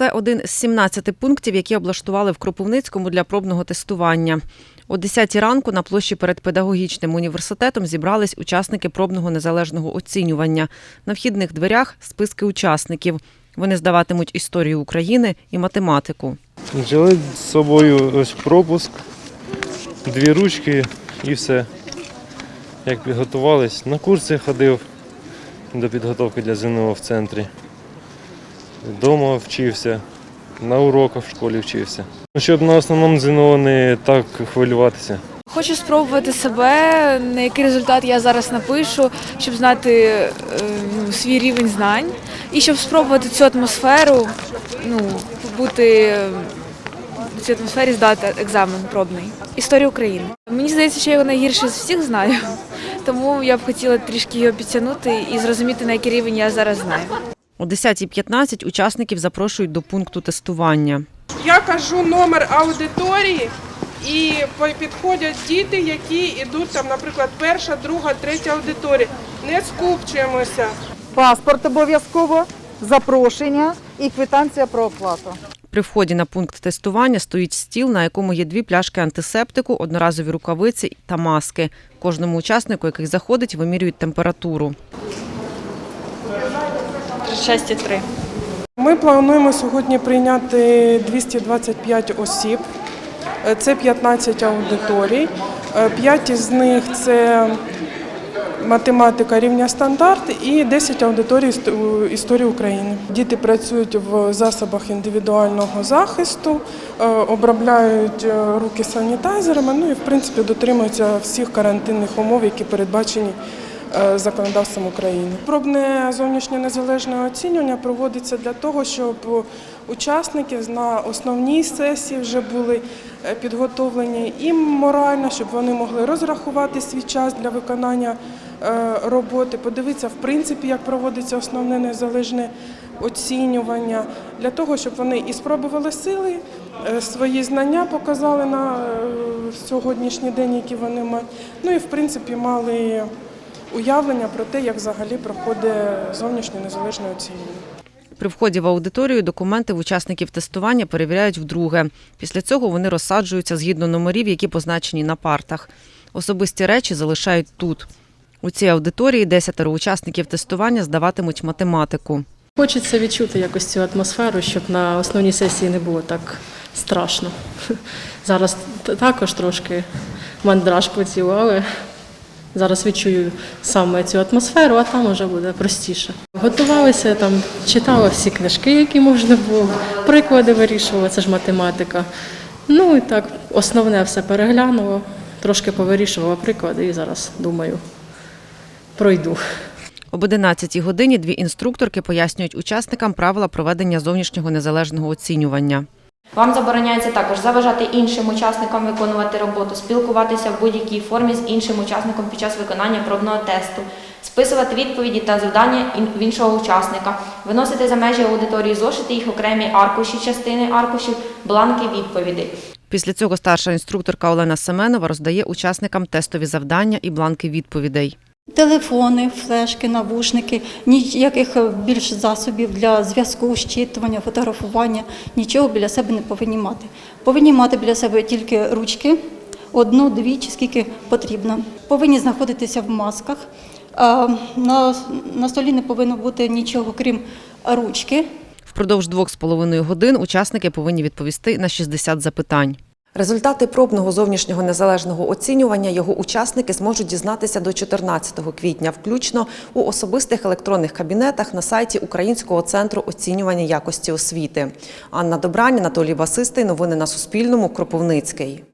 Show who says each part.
Speaker 1: Це один з 17 пунктів, які облаштували в Кропивницькому для пробного тестування. О 10 ранку на площі перед педагогічним університетом зібрались учасники пробного незалежного оцінювання. На вхідних дверях списки учасників. Вони здаватимуть історію України і математику.
Speaker 2: Взяли з собою ось пропуск, дві ручки і все. Як підготувались, на курси ходив до підготовки для ЗНО в центрі. Вдома вчився, на уроках в школі вчився. Ну, Щоб на основному ЗНО не так хвилюватися.
Speaker 3: Хочу спробувати себе, на який результат я зараз напишу, щоб знати ну, свій рівень знань і щоб спробувати цю атмосферу, ну, бути в цій атмосфері здати екзамен пробний. Історія України. Мені здається, що я його найгірше з всіх знаю, тому я б хотіла трішки його підтягнути і зрозуміти, на який рівень я зараз знаю.
Speaker 1: О 10.15 учасників запрошують до пункту тестування.
Speaker 4: Я кажу номер аудиторії, і по- підходять діти, які йдуть там, наприклад, перша, друга, третя аудиторія. Не скупчуємося.
Speaker 5: паспорт обов'язково, запрошення і квитанція про оплату.
Speaker 1: При вході на пункт тестування стоїть стіл, на якому є дві пляшки антисептику, одноразові рукавиці та маски. Кожному учаснику, який заходить, вимірюють температуру.
Speaker 3: 6,3.
Speaker 4: Ми плануємо сьогодні прийняти 225 осіб. Е, Це 15 аудиторій. 5 із них це математика рівня стандарт і 10 аудиторій історії України. Діти працюють в засобах індивідуального захисту, е, обробляють е, руки санітайзерами, ну і в принципі дотримуються всіх карантинних умов, які передбачені е, законодавством України. Пробне зовнішнє незалежне оцінювання проводиться для того, щоб учасники на основній сесії вже були е, підготовлені і морально, щоб вони могли розрахувати свій час для виконання е, роботи, подивитися, в принципі, як проводиться основне незалежне оцінювання, для того, щоб вони і спробували сили, е, свої знання показали на е, сьогоднішній день, які вони мають. Ну і в принципі мали уявлення про те, як взагалі проходить зовнішнє незалежне оцінювання.
Speaker 1: При вході в аудиторію документи в учасників тестування перевіряють вдруге. Після цього вони розсаджуються згідно номерів, які позначені на партах. Особисті речі залишають тут. У цій аудиторії десятеро учасників тестування здаватимуть математику.
Speaker 6: Хочеться відчути якось цю атмосферу, щоб на основній сесії не було так страшно. Зараз також трошки мандраж по тілу, але зараз відчую саме цю атмосферу, а там вже буде простіше. Готувалися там, читала всі книжки, які можна було, приклади вирішувала, це ж математика. Ну і так, основне все переглянула, трошки повирішувала приклади і зараз думаю, пройду.
Speaker 1: Об 11 годині дві інструкторки пояснюють учасникам правила проведення зовнішнього незалежного оцінювання.
Speaker 7: Вам забороняється також заважати іншим учасникам виконувати роботу, спілкуватися в будь-якій формі з іншим учасником під час виконання пробного тесту, списувати відповіді та завдання в іншого учасника, виносити за межі аудиторії зошити їх окремі аркуші, частини аркушів, бланки відповідей.
Speaker 1: Після цього старша інструкторка Олена Семенова роздає учасникам тестові завдання і бланки відповідей.
Speaker 8: Телефони, флешки, навушники, ніяких е, більш засобів для зв'язку, щитування, фотографування, нічого біля себе не повинні мати. Повинні мати біля себе тільки ручки, одну, дві чи скільки потрібно. Повинні знаходитися в масках. На, на столі не повинно бути нічого, крім ручки.
Speaker 1: Впродовж двох з половиною годин учасники повинні відповісти на 60 запитань. Результати пробного зовнішнього незалежного оцінювання його учасники зможуть дізнатися до 14 квітня, включно у особистих електронних кабінетах на сайті Українського центру оцінювання якості освіти. Анна Добрань, Анатолій Васистий. Новини на Суспільному. Кропивницький.